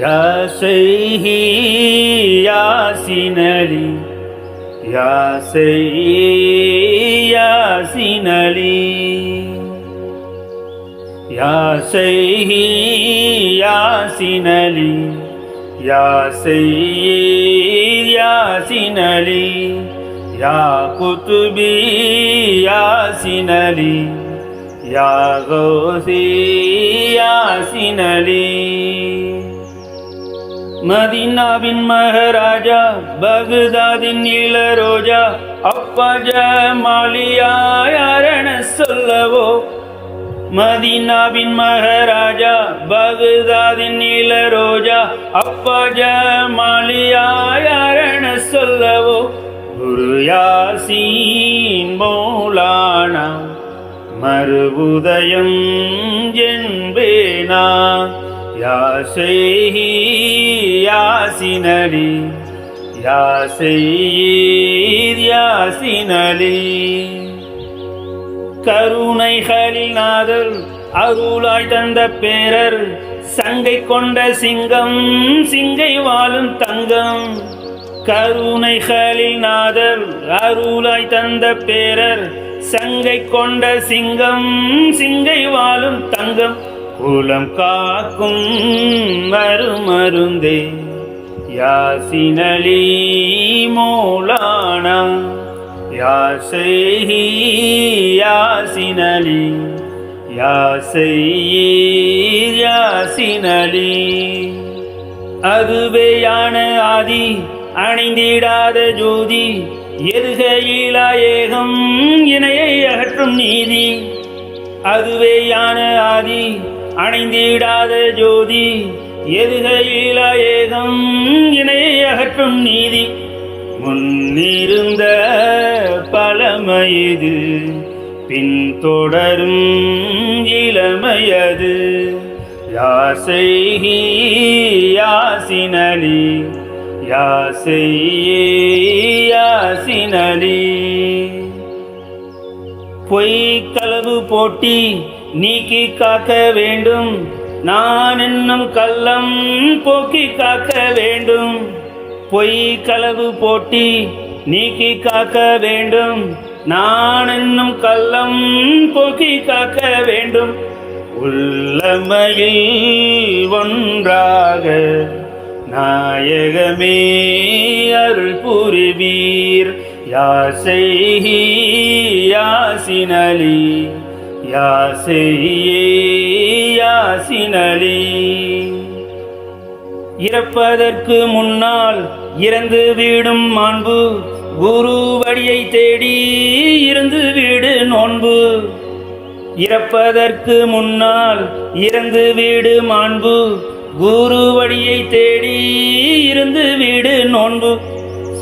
யாசைஹி யாசினலி யாசைஹி யாசினலி யாசைஹி யாசினலி யாசைஹி யாசினலி யா குத்துபி யாசினலி யா கோசி யாசினலி மதீனாவின் மகாராஜா பகுதாதின் இள ரோஜா அப்பாஜ மாலியாரண சொல்லவோ? மதீனாவின் மகாராஜா பகுதாதின் இள ரோஜா அப்பாஜ மாலியாரண சொல்லவோ? குரு யாசீன் மௌலானா மறுபுதயம் என்பேனா? யா செய்ஹி யாசினலி. யா செய்யீர் யாசினலி. கருணைகளில் நாதர் அருளாய் தந்த பேரர் சங்கை கொண்ட சிங்கம் சிங்கை வாழும் தங்கம். கருணைகளில் நாதர் அருளாய் தந்த பேரர் சங்கை கொண்ட சிங்கம் சிங்கை வாழும் தங்கம். உளம் காக்கும் மருமருந்தே யாசினலி மூலானா. யாசைஹி யாசினலி யாசையீர் யாசினலி அதுவேயான ஆதி அணிந்திடாத ஜோதி. எதுகையிலா ஏகம் இணையை அகற்றும் நீதி. அதுவேயான ஆதி அணைந்திடாத ஜோதி எதுகையிலா ஏகம் இணை அகற்றும் நீதி? முன்னிருந்த பழமையது பின்தொடரும் இளமையது. யாசைகி யாசினலி யாசையே யாசினலி பொய் களவு போட்டி நீக்கி காக்க வேண்டும். நான் என்னும் கள்ளம் போக்கி காக்க வேண்டும். பொய் களவு போட்டி நீக்கி காக்க வேண்டும். நான் என்னும் கள்ளம் போக்கி காக்க வேண்டும். உள்ளமையில் ஒன்றாக நாயகமே அருள் புரிவீர். யாசை யாசினலி? யாசினலி இறப்பதற்கு முன்னால் இறந்து வீடும் மாண்பு குரு வழியை தேடி இருந்து வீடு நோன்பு. இறப்பதற்கு முன்னால் இறந்து வீடு மாண்பு குரு வழியை தேடி இருந்து வீடு நோன்பு.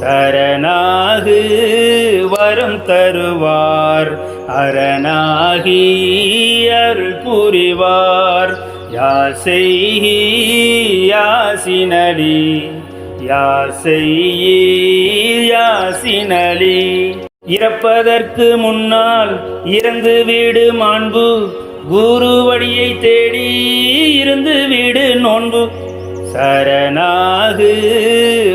சரணாகு வரம் தருவார். அரணாகியர் புரிவார். யாசெய்கி யாசினலி. யாசெய்யி யாசினலி. இறப்பதற்கு முன்னால் இறந்து வீடு மாண்பு. குரு வழியை தேடி இருந்து வீடு நோன்பு. சரணாகு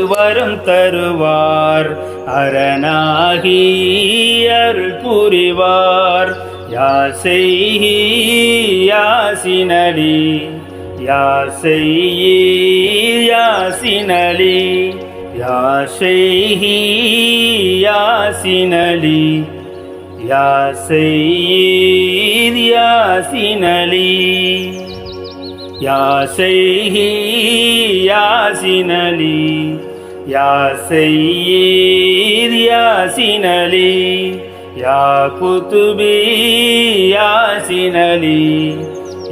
வரம் தருவார். அரணாகியர் புரிவார். யாசெய்கி யாசினலி யாசையீ யாசினலி யாசைஹி யாசினலி யாசையீர் யாசினலி யாசெய்கி யாசினலி யாசையீர் யாசினலி யா குதுபி யாசினலி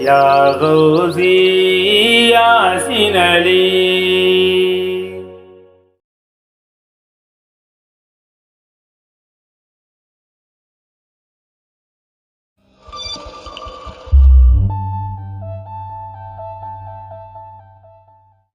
யா கௌசி யாசினலி